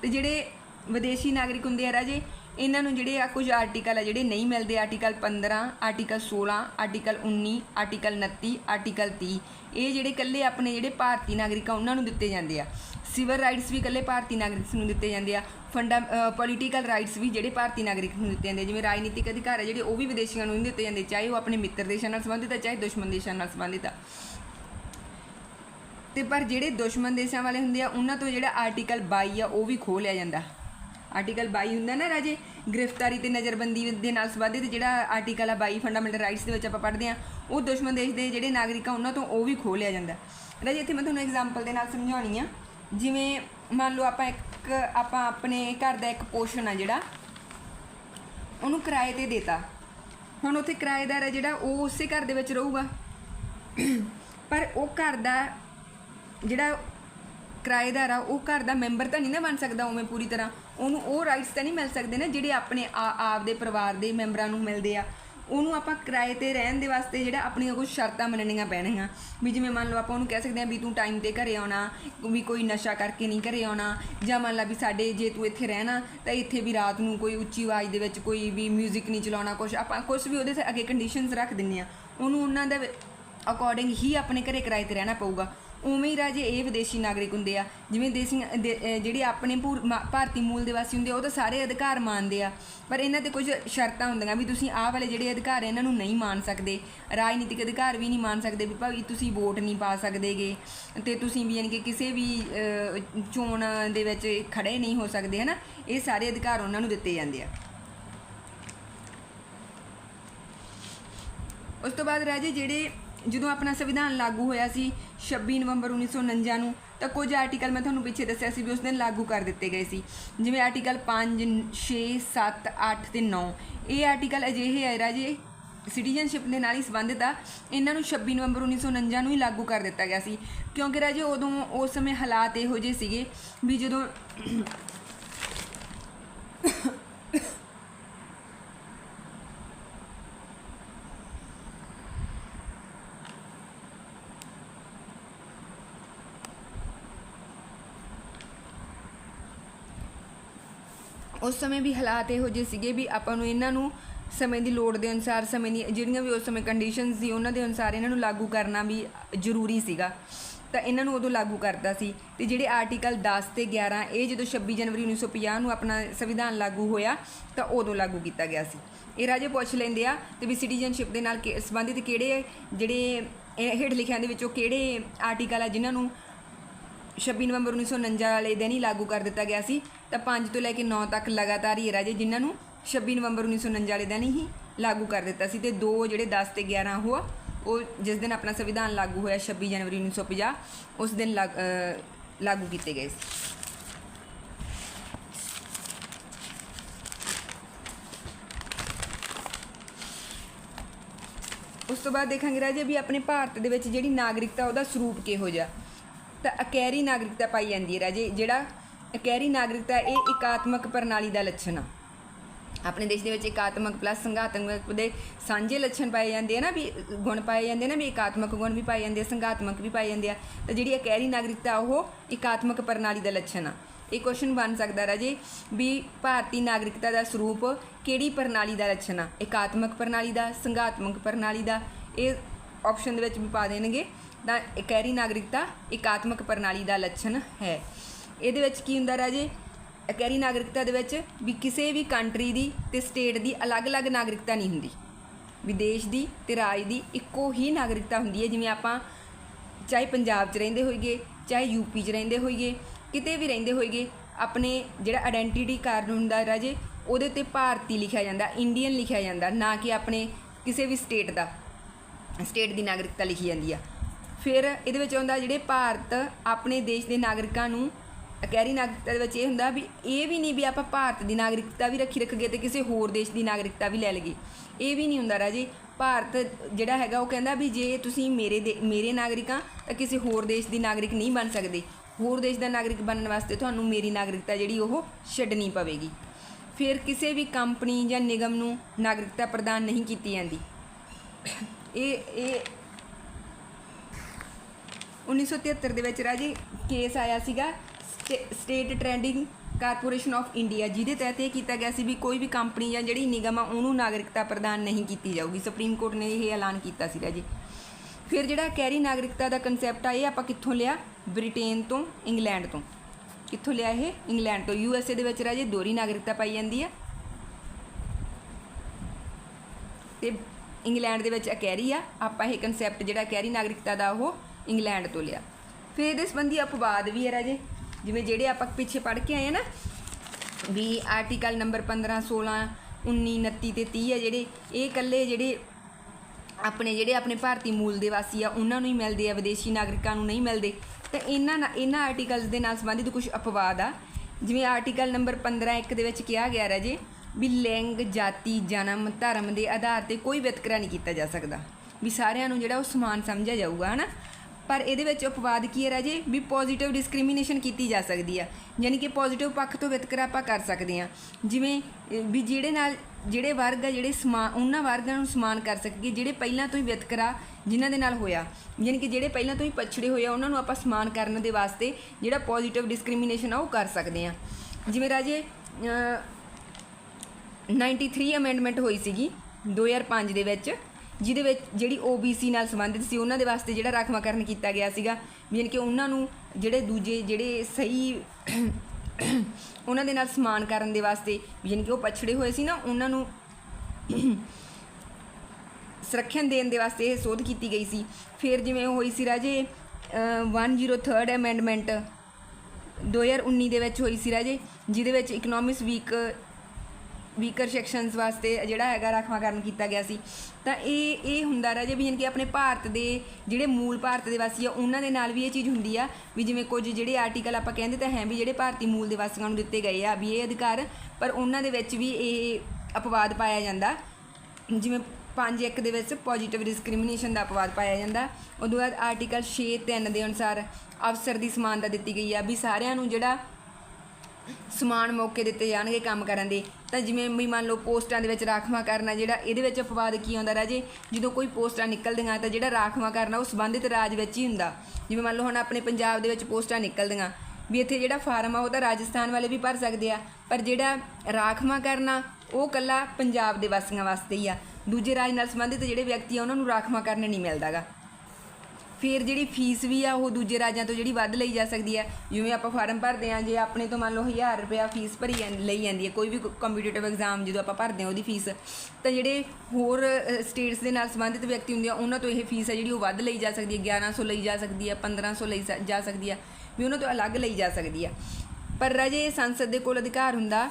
ਤੇ ਜਿਹੜੇ ਵਿਦੇਸ਼ੀ ਨਾਗਰਿਕ ਹੁੰਦੇ ਆ ਰਾਜੇ, ਇਹਨਾਂ ਨੂੰ ਜਿਹੜੇ ਆ ਕੁਝ ਆਰਟੀਕਲ ਆ ਜਿਹੜੇ ਨਹੀਂ ਮਿਲਦੇ article 15 article 16 article 19 article 29 article 30 ਇਹ ਜਿਹੜੇ ਇਕੱਲੇ ਆਪਣੇ ਜਿਹੜੇ ਭਾਰਤੀ ਨਾਗਰਿਕ ਆ, ਉਹਨਾਂ ਨੂੰ ਦਿੱਤੇ ਜਾਂਦੇ ਆ। ਸਿਵਲ ਰਾਈਟਸ ਵੀ ਇਕੱਲੇ ਭਾਰਤੀ ਨਾਗਰਿਕ ਨੂੰ ਦਿੱਤੇ ਜਾਂਦੇ ਆ। ਫੰਡਾ ਪੋਲੀਟੀਕਲ ਰਾਈਟਸ ਵੀ ਜਿਹੜੇ ਭਾਰਤੀ ਨਾਗਰਿਕ ਨੂੰ ਦਿੱਤੇ ਜਾਂਦੇ ਆ। ਜਿਵੇਂ ਰਾਜਨੀਤਿਕ ਅਧਿਕਾਰ ਆ, ਜਿਹੜੇ ਉਹ ਵੀ ਵਿਦੇਸ਼ੀਆਂ ਨੂੰ ਨਹੀਂ ਦਿੱਤੇ ਜਾਂਦੇ, ਚਾਹੇ ਉਹ ਆਪਣੇ ਮਿੱਤਰ ਦੇਸ਼ਾਂ ਨਾਲ ਸੰਬੰਧਿਤ ਆ, ਚਾਹੇ ਦੁਸ਼ਮਣ ਦੇਸ਼ਾਂ ਨਾਲ ਸੰਬੰਧਿਤ ਆ। ਤੇ ਪਰ ਜਿਹੜੇ ਦੁਸ਼ਮਣ ਦੇਸ਼ਾਂ ਵਾਲੇ ਹੁੰਦੇ ਆ, ਉਹਨਾਂ ਤੋਂ ਜਿਹੜਾ ਆਰਟੀਕਲ 22 ਆ, ਉਹ ਵੀ ਖੋਹ ਲਿਆ ਜਾਂਦਾ। ਆਰਟੀਕਲ 22 ਹੁੰਦਾ ਨਾ ਰਾਜੇ, ਗ੍ਰਿਫਤਾਰੀ ਤੇ ਨਜ਼ਰਬੰਦੀ ਦੇ ਨਾਲ ਸੰਬੰਧਿਤ ਜਿਹੜਾ ਆਰਟੀਕਲ ਆ 22 ਫੰਡਾਮੈਂਟਲ ਰਾਈਟਸ ਦੇ ਵਿੱਚ ਆਪਾਂ ਪੜ੍ਹਦੇ ਆ ਉਹ ਦੁਸ਼ਮਣ ਦੇਸ਼ ਦੇ ਜਿਹੜੇ ਨਾਗਰਿਕ ਆ ਉਹਨਾਂ ਤੋਂ ਉਹ ਵੀ ਖੋਹ ਲਿਆ ਜਾਂਦਾ। ਰਾਜੇ, ਇੱਥੇ ਮੈਂ ਤੁਹਾਨੂੰ ਐਗਜ਼ਾਮਪਲ ਦੇ ਨਾਲ ਸਮਝਾਉਣੀ ਆ। ਜਿਵੇਂ ਮੰਨ ਲਓ ਆਪਾਂ ਇੱਕ, ਆਪਾਂ ਆਪਣੇ ਘਰ ਦਾ ਇੱਕ ਪੋਰਸ਼ਨ ਆ ਜਿਹੜਾ, ਉਹਨੂੰ ਕਿਰਾਏ ਤੇ ਦੇਤਾ। ਹੁਣ ਉੱਥੇ ਕਿਰਾਏਦਾਰ ਹੈ ਜਿਹੜਾ, ਉਹ ਉਸੇ ਘਰ ਦੇ ਵਿੱਚ ਰਹੂਗਾ। ਪਰ ਉਹ ਘਰ ਦਾ ਜਿਹੜਾ ਕਿਰਾਏਦਾਰ ਆ, ਉਹ ਘਰ ਦਾ ਮੈਂਬਰ ਤਾਂ ਨਹੀਂ ਨਾ ਬਣ ਸਕਦਾ ਉਵੇਂ ਪੂਰੀ ਤਰ੍ਹਾਂ। ਉਹਨੂੰ ਉਹ ਰਾਈਟਸ ਤਾਂ ਨਹੀਂ ਮਿਲ ਸਕਦੇ ਨਾ ਜਿਹੜੇ ਆਪਣੇ ਆ- ਆਪ ਦੇ ਪਰਿਵਾਰ ਦੇ ਮੈਂਬਰਾਂ ਨੂੰ ਮਿਲਦੇ ਆ। ਉਹਨੂੰ ਆਪਾਂ ਕਿਰਾਏ ਤੇ ਰਹਿਣ ਦੇ ਵਾਸਤੇ ਜਿਹੜਾ ਆਪਣੀਆਂ ਕੁਝ ਸ਼ਰਤਾਂ ਮੰਨਣੀਆਂ ਪੈਣਗੀਆਂ। ਵੀ ਜਿਵੇਂ ਮੰਨ ਲਓ ਆਪਾਂ ਉਹਨੂੰ ਕਹਿ ਸਕਦੇ ਆ ਵੀ ਤੂੰ ਟਾਈਮ ਤੇ ਘਰੇ ਆਉਣਾ, ਵੀ ਕੋਈ ਨਸ਼ਾ ਕਰਕੇ ਨਹੀਂ ਘਰੇ ਆਉਣਾ, ਜਾਂ ਮੰਨ ਲਾ ਵੀ ਸਾਡੇ ਜੇ ਤੂੰ ਇੱਥੇ ਰਹਿਣਾ, ਤਾਂ ਇੱਥੇ ਵੀ ਰਾਤ ਨੂੰ ਕੋਈ ਉੱਚੀ ਆਵਾਜ਼ ਦੇ ਵਿੱਚ ਕੋਈ ਵੀ 뮤직 ਨਹੀਂ ਚਲਾਉਣਾ ਕੁਝ ਆਪਾਂ ਕੁਝ ਵੀ ਉਹਦੇ ਅੱਗੇ ਕੰਡੀਸ਼ਨਸ ਰੱਖ ਦਿੰਨੇ ਆ ਉਹਨੂੰ ਉਹਨਾਂ ਦਾ ਅਕੋਰਡਿੰਗ ਹੀ ਆਪਣੇ ਘਰੇ ਕਿਰਾਏ ਤੇ ਰਹਿਣਾ ਪਊਗਾ। ਉਵੇਂ ਹੀ ਰਾਜੇ ਇਹ ਵਿਦੇਸ਼ੀ ਨਾਗਰਿਕ ਹੁੰਦੇ ਆ, ਜਿਵੇਂ ਦੇਸੀ, ਦੇ- ਜਿਹੜੇ ਆਪਣੇ ਭੂਰ- ਮਾ- ਭਾਰਤੀ ਮੂਲ ਦੇ ਵਾਸੀ ਹੁੰਦੇ ਆ, ਉਹ ਤਾਂ ਸਾਰੇ ਅਧਿਕਾਰ ਮੰਨਦੇ ਆ। ਪਰ ਇਹਨਾਂ ਤੇ ਕੁਝ ਸ਼ਰਤਾਂ ਹੁੰਦੀਆਂ ਵੀ ਤੁਸੀਂ ਆਹ ਵਾਲੇ ਜਿਹੜੇ ਅਧਿਕਾਰ ਇਹਨਾਂ ਨੂੰ ਨਹੀਂ ਮੰਨ ਸਕਦੇ। ਰਾਜਨੀਤਿਕ ਅਧਿਕਾਰ ਵੀ ਨਹੀਂ ਮੰਨ ਸਕਦੇ ਵੀ ਭਾਈ ਤੁਸੀਂ ਵੋਟ ਨਹੀਂ ਪਾ ਸਕਦੇਗੇ। ਤੇ ਤੁਸੀਂ ਵੀ ਯਾਨੀ ਕਿ ਕਿਸੇ ਵੀ ਚੋਣ ਦੇ ਵਿੱਚ ਖੜੇ ਨਹੀਂ ਹੋ ਸਕਦੇ, ਹਨਾ? ਇਹ ਸਾਰੇ ਅਧਿਕਾਰ ਉਹਨਾਂ ਨੂੰ ਦਿੱਤੇ ਜਾਂਦੇ ਆ। ਉਸ ਤੋਂ ਬਾਅਦ ਰਾਜੇ ਜਿਹੜੇ ਜਦੋਂ ਆਪਣਾ ਸੰਵਿਧਾਨ ਲਾਗੂ ਹੋਇਆ ਸੀ 26 ਨਵੰਬਰ 1949 ਨੂੰ, ਤਾਂ ਕੁਝ ਆਰਟੀਕਲ ਮੈਂ ਤੁਹਾਨੂੰ ਪਿੱਛੇ ਦੱਸਿਆ ਸੀ ਵੀ ਉਸ ਦਿਨ ਲਾਗੂ ਕਰ ਦਿੱਤੇ ਗਏ ਸੀ। ਜਿਵੇਂ ਆਰਟੀਕਲ 5 6 7 8 ਤੇ 9 ਇਹ ਆਰਟੀਕਲ ਅਜਿਹੇ ਹੈ ਰਾਜੇ ਸਿਟੀਜ਼ਨਸ਼ਿਪ ਦੇ ਨਾਲ ਹੀ ਸੰਬੰਧਿਤ ਆ। ਇਹਨਾਂ ਨੂੰ 26 ਨਵੰਬਰ 1949 ਨੂੰ ਹੀ ਲਾਗੂ ਕਰ ਦਿੱਤਾ ਗਿਆ ਸੀ। ਕਿਉਂਕਿ ਰਾਜੇ, ਉਦੋਂ ਉਸ ਸਮੇਂ ਹਾਲਾਤ ਇਹੋ ਜਿਹੇ ਸੀਗੇ ਵੀ ਜਦੋਂ ਉਸ ਸਮੇਂ ਵੀ ਹਾਲਾਤ ਇਹੋ ਜਿਹੇ ਸੀਗੇ ਵੀ ਆਪਾਂ ਨੂੰ ਇਹਨਾਂ ਨੂੰ ਸਮੇਂ ਦੀ ਲੋੜ ਦੇ ਅਨੁਸਾਰ, ਸਮੇਂ ਦੀ ਜਿਹੜੀਆਂ ਵੀ ਉਸ ਸਮੇਂ ਕੰਡੀਸ਼ਨਸ ਸੀ, ਉਹਨਾਂ ਦੇ ਅਨੁਸਾਰ ਇਹਨਾਂ ਨੂੰ ਲਾਗੂ ਕਰਨਾ ਵੀ ਜ਼ਰੂਰੀ ਸੀਗਾ। ਤਾਂ ਇਹਨਾਂ ਨੂੰ ਉਦੋਂ ਲਾਗੂ ਕਰਦਾ ਸੀ ਤੇ ਜਿਹੜੇ ਆਰਟੀਕਲ 10 ਤੇ 11 ਇਹ ਜਦੋਂ 26 ਜਨਵਰੀ 1950 ਨੂੰ ਆਪਣਾ ਸੰਵਿਧਾਨ ਲਾਗੂ ਹੋਇਆ, ਤਾਂ ਉਦੋਂ ਲਾਗੂ ਕੀਤਾ ਗਿਆ ਸੀ। ਇਹ ਰਾਜੇ ਪੁੱਛ ਲੈਂਦੇ ਆ ਤੇ ਵੀ ਸਿਟੀਜ਼ਨਸ਼ਿਪ ਦੇ ਨਾਲ ਕਿ- ਸੰਬੰਧਿਤ ਕਿਹੜੇ ਜਿਹੜੇ ਇਹ ਹੇਠ ਲਿਖਿਆਂ ਦੇ ਵਿੱਚੋਂ ਕਿਹੜੇ ਆਰਟੀਕਲ ਆ ਜਿਨ੍ਹਾਂ ਨੂੰ 26 ਨਵੰਬਰ 1949 ਵਾਲੇ ਦਿਨ ਹੀ ਲਾਗੂ ਕਰ ਦਿੱਤਾ ਗਿਆ ਸੀ ਤਾਂ 5 ਤੋਂ ਲੈ ਕੇ 9 ਤੱਕ ਲਗਾਤਾਰ ਹੀ ਇਹ ਰਾਜੇ ਜਿਨ੍ਹਾਂ ਨੂੰ 26 ਨਵੰਬਰ 1949 ਵਾਲੇ ਦਿਨ ਹੀ ਲਾਗੂ ਕਰ ਦਿੱਤਾ ਸੀ ਤੇ ਦੋ ਜਿਹੜੇ 10 ਤੇ 11 ਉਹ ਉਹ ਜਿਸ ਦਿਨ ਆਪਣਾ ਸੰਵਿਧਾਨ ਲਾਗੂ ਹੋਇਆ 26 ਜਨਵਰੀ 1950 ਉਸ ਦਿਨ ਲਾਗ- ਲਾਗੂ ਕੀਤੇ ਗਏ ਸੀ। ਉਸ ਤੋਂ ਬਾਅਦ ਦੇਖਾਂਗੇ ਰਾਜੇ ਵੀ ਆਪਣੇ ਭਾਰਤ ਦੇ ਵਿੱਚ ਜਿਹੜੀ ਨਾਗਰਿਕਤਾ ਉਹਦਾ ਸਰੂਪ ਕਿਹੋ ਜਿਹਾ, ਤਾਂ ਅਕੈਰੀ ਨਾਗਰਿਕਤਾ ਪਾਈ ਜਾਂਦੀ ਹੈ ਰਾਜੇ, ਜਿਹੜਾ ਅਕੈਰੀ ਨਾਗਰਿਕਤਾ ਇਹ ਇਕਾਤਮਕ ਪ੍ਰਣਾਲੀ ਦਾ ਲੱਛਣ ਆ। ਆਪਣੇ ਦੇਸ਼ ਦੇ ਵਿੱਚ ਇਕਾਤਮਕ ਪਲੱਸ ਸੰਘਾਤਮਕ ਦੇ ਸਾਂਝੇ ਲੱਛਣ ਪਾਏ ਜਾਂਦੇ ਆ ਨਾ ਵੀ ਗੁਣ ਪਾਏ ਜਾਂਦੇ ਨਾ ਵੀ ਇਕਾਤਮਕ ਗੁਣ ਵੀ ਪਾਏ ਜਾਂਦੇ ਆ ਸੰਘਾਤਮਕ ਵੀ ਪਾਏ ਜਾਂਦੇ ਆ। ਤਾਂ ਜਿਹੜੀ ਅਕੈਰੀ ਨਾਗਰਿਕਤਾ ਉਹ ਇਕਾਤਮਕ ਪ੍ਰਣਾਲੀ ਦਾ ਲੱਛਣ ਆ। ਇਹ ਕੁਐਸਚਨ ਬਣ ਸਕਦਾ ਰਾਜੇ ਵੀ ਭਾਰਤੀ ਨਾਗਰਿਕਤਾ ਦਾ ਸਰੂਪ ਕਿਹੜੀ ਪ੍ਰਣਾਲੀ ਦਾ ਲੱਛਣ ਆ? ਇਕਾਤਮਕ ਪ੍ਰਣਾਲੀ ਦਾ ਸੰਘਾਤਮਕ ਪ੍ਰਣਾਲੀ ਦਾ? ਇਹ ਆਪਸ਼ਨ ਦੇ ਵਿੱਚ ਵੀ ਪਾ ਦੇਣਗੇ। ਤਾਂ ਇਕੈਰੀ ਨਾਗਰਿਕਤਾ ਇਕਾਤਮਕ ਪ੍ਰਣਾਲੀ ਦਾ ਲੱਛਣ ਹੈ। ਇਹਦੇ ਵਿੱਚ ਕੀ ਹੁੰਦਾ ਰਾਜੇ? ਅਕੈਰੀ ਨਾਗਰਿਕਤਾ ਦੇ ਵਿੱਚ ਵੀ ਕਿਸੇ ਵੀ ਕੰਟਰੀ ਦੀ ਤੇ ਸਟੇਟ ਦੀ ਅਲੱਗ-ਅਲੱਗ ਨਾਗਰਿਕਤਾ ਨਹੀਂ ਹੁੰਦੀ। ਵਿਦੇਸ਼ ਦੀ ਤੇ ਰਾਜ ਦੀ ਇੱਕੋ ਹੀ ਨਾਗਰਿਕਤਾ ਹੁੰਦੀ ਹੈ, ਜਿਵੇਂ ਆਪਾਂ ਚਾਹੇ ਪੰਜਾਬ 'ਚ ਰਹਿੰਦੇ ਹੋਈਏ, ਚਾਹੇ ਯੂਪੀ 'ਚ ਰਹਿੰਦੇ ਹੋਈਏ, ਕਿਤੇ ਵੀ ਰਹਿੰਦੇ ਹੋਈਏ, ਆਪਣੇ ਜਿਹੜਾ ਆਇਡੈਂਟੀਟੀ ਕਾਰਡ ਹੁੰਦਾ ਰਾਜੇ, ਉਹਦੇ ਉੱਤੇ ਭਾਰਤੀ ਲਿਖਿਆ ਜਾਂਦਾ ਇੰਡੀਅਨ ਲਿਖਿਆ ਜਾਂਦਾ, ਨਾ ਕਿ ਆਪਣੇ ਕਿਸੇ ਵੀ ਸਟੇਟ ਦਾ ਸਟੇਟ ਦੀ ਨਾਗਰਿਕਤਾ ਲਿਖੀ ਜਾਂਦੀ ਆ। ਫਿਰ ਇਹਦੇ ਵਿੱਚ ਆਉਂਦਾ ਜਿਹੜੇ ਭਾਰਤ ਆਪਣੇ ਦੇਸ਼ ਦੇ ਨਾਗਰਿਕਾਂ ਨੂੰ ਅਕੈਰੀ ਨਾਗਰਿਕਤਾ ਦੇ ਵਿੱਚ ਇਹ ਹੁੰਦਾ ਵੀ ਇਹ ਵੀ ਨਹੀਂ ਵੀ ਆਪਾਂ ਭਾਰਤ ਦੀ ਨਾਗਰਿਕਤਾ ਵੀ ਰੱਖੀ ਰੱਖਗੇ ਤੇ ਕਿਸੇ ਹੋਰ ਦੇਸ਼ ਦੀ ਨਾਗਰਿਕਤਾ ਵੀ ਲੈ ਲਈਏ। ਇਹ ਵੀ ਨਹੀਂ ਹੁੰਦਾ ਰਾਜੇ। ਭਾਰਤ ਜਿਹੜਾ ਹੈਗਾ ਉਹ ਕਹਿੰਦਾ ਵੀ ਜੇ ਤੁਸੀਂ ਮੇਰੇ ਦੇ, ਮੇਰੇ ਨਾਗਰਿਕਾਂ ਤਾਂ ਕਿਸੇ ਹੋਰ ਦੇਸ਼ ਦੀ ਨਾਗਰਿਕ ਨਹੀਂ ਬਣ ਸਕਦੇ। ਹੋਰ ਦੇਸ਼ ਦਾ ਨਾਗਰਿਕ ਬਣਨ ਵਾਸਤੇ ਤੁਹਾਨੂੰ ਮੇਰੀ ਨਾਗਰਿਕਤਾ ਜਿਹੜੀ ਉਹ ਛੱਡਣੀ ਪਵੇਗੀ। ਫਿਰ ਕਿਸੇ ਵੀ ਕੰਪਨੀ ਜਾਂ ਨਿਗਮ ਨੂੰ ਨਾਗਰਿਕਤਾ ਪ੍ਰਦਾਨ ਨਹੀਂ ਕੀਤੀ ਜਾਂਦੀ। ਇਹ ਇਹ 1973 ਦੇ ਵਿੱਚ ਰਾਜੀ ਕੇਸ ਆਇਆ ਸੀਗਾ state trading corporation of India ਜਿਹਦੇ ਤਹਿਤ ਇਹ ਕੀਤਾ ਗਿਆ ਸੀ ਵੀ ਕੋਈ ਵੀ ਕੰਪਨੀ ਜਾਂ ਜਿਹੜੀ ਨਿਗਮ ਆ ਉਹਨੂੰ ਨਾਗਰਿਕਤਾ ਪ੍ਰਦਾਨ ਨਹੀਂ ਕੀਤੀ ਜਾਊਗੀ। ਸੁਪਰੀਮ ਕੋਰਟ ਨੇ ਇਹ ਐਲਾਨ ਕੀਤਾ ਸੀ ਰਾਜੀ ਫਿਰ ਜਿਹੜਾ ਕੈਰੀ ਨਾਗਰਿਕਤਾ ਦਾ ਕਨਸੈਪਟ ਆ, ਇਹ ਆਪਾਂ ਕਿੱਥੋਂ ਲਿਆ? ਬ੍ਰਿਟੇਨ ਤੋਂ, ਇੰਗਲੈਂਡ ਤੋਂ। ਕਿੱਥੋਂ ਲਿਆ ਇਹ? ਇੰਗਲੈਂਡ ਤੋਂ। ਯੂ ਐਸ ਏ ਦੇ ਵਿੱਚ ਰਾਜੇ, ਦੋਹਰੀ ਨਾਗਰਿਕਤਾ ਪਾਈ ਜਾਂਦੀ ਆ। ਤੇ ਇੰਗਲੈਂਡ ਦੇ ਵਿੱਚ ਅਕੈਰੀ ਆ। ਆਪਾਂ ਇਹ ਕਨਸੈਪਟ ਜਿਹੜਾ ਕੈਰੀ ਨਾਗਰਿਕਤਾ ਦਾ, ਉਹ ਇੰਗਲੈਂਡ ਤੋਂ ਲਿਆ। ਫਿਰ ਇਹਦੇ ਸੰਬੰਧੀ ਅਪਵਾਦ ਵੀ ਹੈ ਰਾਜੇ। ਜਿਵੇਂ ਜਿਹੜੇ ਆਪਾਂ ਪਿੱਛੇ ਪੜ੍ਹ ਕੇ ਆਏ ਆ ਨਾ, ਵੀ ਆਰਟੀਕਲ ਨੰਬਰ 15 16 19 29 ਤੇ 30 ਆ ਜਿਹੜੇ, ਇਹ ਇਕੱਲੇ ਜਿਹੜੇ ਆਪਣੇ ਜਿਹੜੇ ਆਪਣੇ ਭਾਰਤੀ ਮੂਲ ਦੇ ਵਾਸੀ ਆ, ਉਹਨਾਂ ਨੂੰ ਹੀ ਮਿਲਦੇ ਆ, ਵਿਦੇਸ਼ੀ ਨਾਗਰਿਕਾਂ ਨੂੰ ਨਹੀਂ ਮਿਲਦੇ। ਤਾਂ ਇਹਨਾਂ ਨਾਲ- ਇਹਨਾਂ ਆਰਟੀਕਲਸ ਦੇ ਨਾਲ ਸੰਬੰਧਿਤ ਕੁਝ ਅਪਵਾਦ ਆ। ਜਿਵੇਂ ਆਰਟੀਕਲ ਨੰਬਰ 15 ਇੱਕ ਦੇ ਵਿੱਚ ਕਿਹਾ ਗਿਆ ਰਾਜੇ ਵੀ ਲਿੰਗ, ਜਾਤੀ, ਜਨਮ, ਧਰਮ ਦੇ ਆਧਾਰ ਤੇ ਕੋਈ ਵਿਤਕਰਾ ਨਹੀਂ ਕੀਤਾ ਜਾ ਸਕਦਾ। ਵੀ ਸਾਰਿਆਂ ਨੂੰ ਜਿਹੜਾ ਉਹ ਸਮਾਨ ਸਮਝਿਆ ਜਾਊਗਾ, ਹਨਾ? ਪਰ ਇਹਦੇ ਵਿੱਚ ਅਪਵਾਦ ਕੀ ਹੈ ਰਾਜੇ? ਵੀ ਪੋਜ਼ਿਟਿਵ ਡਿਸਕ੍ਰਿਮੀਨੇਸ਼ਨ ਕੀਤੀ ਜਾ ਸਕਦੀ ਆ। ਯਾਨੀ ਕਿ ਪੋਜ਼ਿਟਿਵ ਪੱਖ ਤੋਂ ਵਿਤਕਰਾ ਆਪਾਂ ਕਰ ਸਕਦੇ ਆ। ਜਿਵੇਂ ਵੀ ਜਿਹੜੇ ਨਾਲ ਜਿਹੜੇ ਵਰਗ ਆ ਜਿਹੜੇ ਸਮਾਨ ਉਹਨਾਂ ਵਰਗਾਂ ਨੂੰ ਸਮਾਨ ਕਰ ਸਕੀਏ ਜਿਹੜੇ ਪਹਿਲਾਂ ਤੋਂ ਹੀ ਵਿਤਕਰਾ ਜਿਨ੍ਹਾਂ ਦੇ ਨਾਲ ਹੋਇਆ। ਯਾਨੀ ਕਿ ਜਿਹੜੇ ਪਹਿਲਾਂ ਤੋਂ ਹੀ ਪਛੜੇ ਹੋਏ ਆ ਉਹਨਾਂ ਨੂੰ ਆਪਾਂ ਸਮਾਨ ਕਰਨ ਦੇ ਵਾਸਤੇ ਜਿਹੜਾ ਪੋਜ਼ਿਟਿਵ ਡਿਸਕ੍ਰਿਮੀਨੇਸ਼ਨ ਆ ਉਹ ਕਰ ਸਕਦੇ ਆ। ਜਿਵੇਂ ਰਾਜੇ ਅਹ, 93 ਅਮੈਂਡਮੈਂਟ ਹੋਈ ਸੀਗੀ 2005 ਦੇ ਵਿੱਚ। ਜਿਹਦੇ ਵਿੱਚ ਜਿਹੜੀ OBC ਨਾਲ ਸੰਬੰਧਿਤ ਸੀ ਉਹਨਾਂ ਦੇ ਵਾਸਤੇ ਜਿਹੜਾ ਰਾਖਵਾਂਕਰਨ ਕੀਤਾ ਗਿਆ ਸੀਗਾ। ਯਾਨੀ ਕਿ ਉਹਨਾਂ ਨੂੰ ਜਿਹੜੇ ਦੂਜੇ ਜਿਹੜੇ ਸਹੀ ਉਹਨਾਂ ਦੇ ਨਾਲ ਸਮਾਨ ਕਰਨ ਦੇ ਵਾਸਤੇ ਯਾਨੀ ਕਿ ਉਹ ਪਛੜੇ ਹੋਏ ਸੀ ਨਾ ਉਹਨਾਂ ਨੂੰ ਸੁਰੱਖਿਆ ਦੇਣ ਦੇ ਵਾਸਤੇ ਇਹ ਸੋਧ ਕੀਤੀ ਗਈ ਸੀ। ਫਿਰ ਜਿਵੇਂ ਹੋਈ ਸੀ ਰਾਜੇ ਅਹ, 103rd ਅਮੈਂਡਮੈਂਟ 2019 ਦੇ ਵਿੱਚ ਹੋਈ ਸੀ ਰਾਜੇ ਜਿਹਦੇ ਵਿੱਚ ਇਕਨੋਮਿਕਸ ਵੀਕ ਵੀਕਰ ਸੈਕਸ਼ਨਸ ਵਾਸਤੇ ਜਿਹੜਾ ਹੈਗਾ ਰਾਖਵਾਂਕਰਨ ਕੀਤਾ ਗਿਆ ਸੀ। ਤਾਂ ਇਹ ਇਹ ਹੁੰਦਾ ਰਾਜੇ ਵੀ ਯਾਨੀ ਕਿ ਆਪਣੇ ਭਾਰਤ ਦੇ ਜਿਹੜੇ ਮੂਲ ਭਾਰਤ ਦੇ ਵਾਸੀ ਆ, ਉਹਨਾਂ ਦੇ ਨਾਲ ਵੀ ਇਹ ਚੀਜ਼ ਹੁੰਦੀ ਆ ਵੀ ਜਿਵੇਂ ਕੁਝ ਜਿਹੜੇ ਆਰਟੀਕਲ ਆਪਾਂ ਕਹਿੰਦੇ ਤਾਂ ਹੈ ਵੀ ਜਿਹੜੇ ਭਾਰਤੀ ਮੂਲ ਦੇ ਵਾਸੀਆਂ ਨੂੰ ਦਿੱਤੇ ਗਏ ਆ ਵੀ ਇਹ ਅਧਿਕਾਰ, ਪਰ ਉਹਨਾਂ ਦੇ ਵਿੱਚ ਵੀ ਇਹ ਅਪਵਾਦ ਪਾਇਆ ਜਾਂਦਾ। ਜਿਵੇਂ 5 ਇੱਕ ਦੇ ਵਿੱਚ ਪੋਜੀਟਿਵ ਡਿਸਕ੍ਰਿਮੀਨੇਸ਼ਨ ਦਾ ਅਪਵਾਦ ਪਾਇਆ ਜਾਂਦਾ। ਉਦੋਂ ਬਾਅਦ ਆਰਟੀਕਲ 6 3 ਦੇ ਅਨੁਸਾਰ ਅਫਸਰ ਦੀ ਸਮਾਨਤਾ ਦਿੱਤੀ ਗਈ ਆ ਵੀ ਸਾਰਿਆਂ ਨੂੰ ਜਿਹੜਾ ਸਮਾਨ ਮੌਕੇ ਦਿੱਤੇ ਜਾਣਗੇ ਕੰਮ ਕਰਨ ਦੇ। ਤਾਂ ਜਿਵੇਂ ਵੀ ਮੰਨ ਲਓ ਪੋਸਟਾਂ ਦੇ ਵਿੱਚ ਰਾਖਵਾਂ ਕਰਨਾ ਜਿਹੜਾ, ਇਹਦੇ ਵਿੱਚ ਅਪਵਾਦ ਕੀ ਆਉਂਦਾ ਰਾਜੇ? ਜਦੋਂ ਕੋਈ ਪੋਸਟਾਂ ਨਿਕਲਦੀਆਂ ਤਾਂ ਜਿਹੜਾ ਰਾਖਵਾਂ ਕਰਨਾ ਉਹ ਸੰਬੰਧਿਤ ਰਾਜ ਵਿੱਚ ਹੀ ਹੁੰਦਾ। ਜਿਵੇਂ ਮੰਨ ਲਓ ਹੁਣ ਆਪਣੇ ਪੰਜਾਬ ਦੇ ਵਿੱਚ ਪੋਸਟਾਂ ਨਿਕਲਦੀਆਂ। ਵੀ ਇੱਥੇ ਜਿਹੜਾ ਫਾਰਮ ਆ ਉਹ ਤਾਂ ਰਾਜਸਥਾਨ ਵਾਲੇ ਵੀ ਭਰ ਸਕਦੇ ਆ। ਪਰ ਜਿਹੜਾ ਰਾਖਵਾਂ ਕਰਨਾ, ਉਹ ਕੱਲਾ ਪੰਜਾਬ ਦੇ ਵਾਸੀਆਂ ਵਾਸਤੇ ਹੀ ਆ। ਦੂਜੇ ਰਾਜ ਨਾਲ ਸੰਬੰਧਿਤ ਜਿਹੜੇ ਵਿਅਕਤੀ ਆ, ਉਹਨਾਂ ਨੂੰ ਰਾਖਵਾਂ ਕਰਨ ਨਹੀਂ ਮਿਲਦਾਗਾ। ਫਿਰ ਜਿਹੜੀ ਫੀਸ ਵੀ ਆ, ਉਹ ਦੂਜੇ ਰਾਜਾਂ ਤੋਂ ਜਿਹੜੀ ਵੱਧ ਲਈ ਜਾ ਸਕਦੀ ਹੈ ਜਿਵੇਂ ਆਪਾਂ ਫਾਰਮ ਭਰਦੇ ਆ, ਜੇ ਆਪਣੇ ਤੋਂ ਮੰਨ ਲਓ 1000 ਰੁਪਇਆ ਫੀਸ ਭਰੀ ਜਾਂ- ਲਈ ਜਾਂਦੀ ਹੈ ਕੋਈ ਵੀ ਕੰਪੀਟੀਟਿਵ ਐਗਜ਼ਾਮ ਜਦੋਂ ਆਪਾਂ ਭਰਦੇ ਆ ਉਹਦੀ ਫੀਸ, ਤਾਂ ਜਿਹੜੇ ਹੋਰ ਸਟੇਟਸ ਦੇ ਨਾਲ ਸੰਬੰਧਿਤ ਵਿਅਕਤੀ ਹੁੰਦੇ ਆ, ਉਹਨਾਂ ਤੋਂ ਇਹ ਫੀਸ ਹੈ ਜਿਹੜੀ ਉਹ ਵੱਧ ਲਈ ਜਾ ਸਕਦੀ ਹੈ 1100 ਲਈ ਜਾ ਸਕਦੀ ਹੈ 1500 ਲਈ ਸ- ਜਾ ਸਕਦੀ ਹੈ ਵੀ ਉਹਨਾਂ ਤੋਂ ਅਲੱਗ ਲਈ ਜਾ ਸਕਦੀ ਹੈ ਪਰ ਰਾਜੇ ਸੰਸਦ ਦੇ ਕੋਲ ਅਧਿਕਾਰ ਹੁੰਦਾ,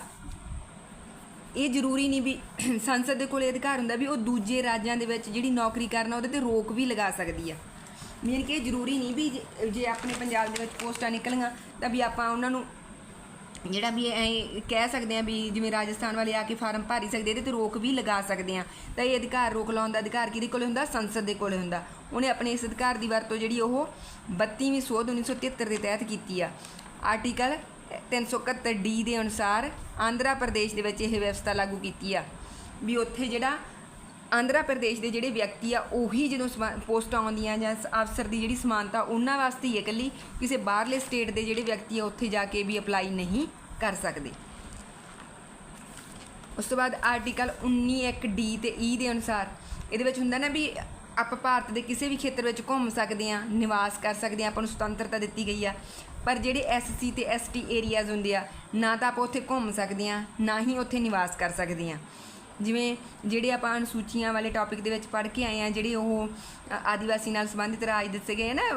ਇਹ ਜ਼ਰੂਰੀ ਨਹੀਂ ਵੀ ਸੰਸਦ ਦੇ ਕੋਲ ਇਹ ਅਧਿਕਾਰ ਹੁੰਦਾ ਵੀ ਉਹ ਦੂਜੇ ਰਾਜਾਂ ਦੇ ਵਿੱਚ ਜਿਹੜੀ ਨੌਕਰੀ ਕਰਨਾ, ਉਹਦੇ ਤੇ ਰੋਕ ਵੀ ਲਗਾ ਸਕਦੀ ਆ। ਮੀਨ ਕਿ ਇਹ ਜ਼ਰੂਰੀ ਨਹੀਂ ਵੀ ਜੇ- ਜੇ ਆਪਣੇ ਪੰਜਾਬ ਦੇ ਵਿੱਚ ਪੋਸਟਾਂ ਨਿਕਲੀਆਂ, ਤਾਂ ਵੀ ਆਪਾਂ ਉਹਨਾਂ ਨੂੰ ਜਿਹੜਾ ਵੀ ਐਂ ਕਹਿ ਸਕਦੇ ਆ ਵੀ ਜਿਵੇਂ ਰਾਜਸਥਾਨ ਵਾਲੇ ਆ ਕੇ ਫਾਰਮ ਭਰ ਸਕਦੇ, ਇਹਦੇ ਤੇ ਰੋਕ ਵੀ ਲਗਾ ਸਕਦੇ ਆ ਤਾਂ ਇਹ ਅਧਿਕਾਰ ਰੋਕ ਲਾਉਣ ਦਾ ਅਧਿਕਾਰ ਕਿਹਦੇ ਕੋਲ ਹੁੰਦਾ? ਸੰਸਦ ਦੇ ਕੋਲ ਹੁੰਦਾ। ਉਹਨੇ ਆਪਣੇ ਇਸ ਅਧਿਕਾਰ ਦੀ ਵਰਤੋਂ ਜਿਹੜੀ ਉਹ 32ਵੀਂ ਸੋਧ 1973 ਦੇ ਤਹਿਤ ਕੀਤੀ ਆ। ਆਰਟੀਕਲ 371 ਡੀ ਦੇ ਅਨੁਸਾਰ ਆਂਧਰਾ ਪ੍ਰਦੇਸ਼ ਦੇ ਵਿੱਚ ਇਹ ਵਿਵਸਥਾ ਲਾਗੂ ਕੀਤੀ ਆ। ਵੀ ਉੱਥੇ ਜਿਹੜਾ ਆਂਧਰਾ ਪ੍ਰਦੇਸ਼ ਦੇ ਜਿਹੜੇ ਵਿਅਕਤੀ ਆ, ਉਹੀ ਜਦੋਂ ਸਮਾ- ਪੋਸਟਾਂ ਆਉਂਦੀਆਂ ਜਾਂ ਅਫਸਰ ਦੀ ਜਿਹੜੀ ਸਮਾਨਤਾ, ਉਹਨਾਂ ਵਾਸਤੇ ਹੀ ਹੈ ਇਕੱਲੀ ਕਿਸੇ ਬਾਹਰਲੇ ਸਟੇਟ ਦੇ ਜਿਹੜੇ ਵਿਅਕਤੀ ਆ, ਉੱਥੇ ਜਾ ਕੇ ਵੀ ਅਪਲਾਈ ਨਹੀਂ ਕਰ ਸਕਦੇ। ਉਸ ਤੋਂ ਬਾਅਦ ਆਰਟੀਕਲ 19 1 ਡੀ ਤੇ ਈ ਦੇ ਅਨੁਸਾਰ ਇਹਦੇ ਵਿੱਚ ਹੁੰਦਾ ਨਾ ਵੀ ਆਪਾਂ ਭਾਰਤ ਦੇ ਕਿਸੇ ਵੀ ਖੇਤਰ ਵਿੱਚ ਘੁੰਮ ਸਕਦੇ ਹਾਂ, ਨਿਵਾਸ ਕਰ ਸਕਦੇ ਹਾਂ, ਆਪਾਂ ਨੂੰ ਸੁਤੰਤਰਤਾ ਦਿੱਤੀ ਗਈ ਆ, ਪਰ ਜਿਹੜੇ ਐਸਸੀ ਤੇ ਐਸਟੀ ਏਰੀਆਜ਼ ਹੁੰਦੇ ਆ, ਨਾ ਤਾਂ ਆਪਾਂ ਉੱਥੇ ਘੁੰਮ ਸਕਦੇ ਹਾਂ, ਨਾ ਹੀ ਉੱਥੇ ਨਿਵਾਸ ਕਰ ਸਕਦੇ ਹਾਂ। ਜਿਵੇਂ ਜਿਹੜੇ ਆਪਾਂ ਅਨੁਸੂਚੀਆਂ ਵਾਲੇ ਟੌਪਿਕ ਦੇ ਵਿੱਚ ਪੜ੍ਹ ਕੇ ਆਏ ਆ ਜਿਹੜੇ ਉਹ ਅ, ਆਦੀਵਾਸੀ ਨਾਲ ਸੰਬੰਧਿਤ ਰਾਜ ਦਿੱਤੇ ਗਏ ਆ ਨਾ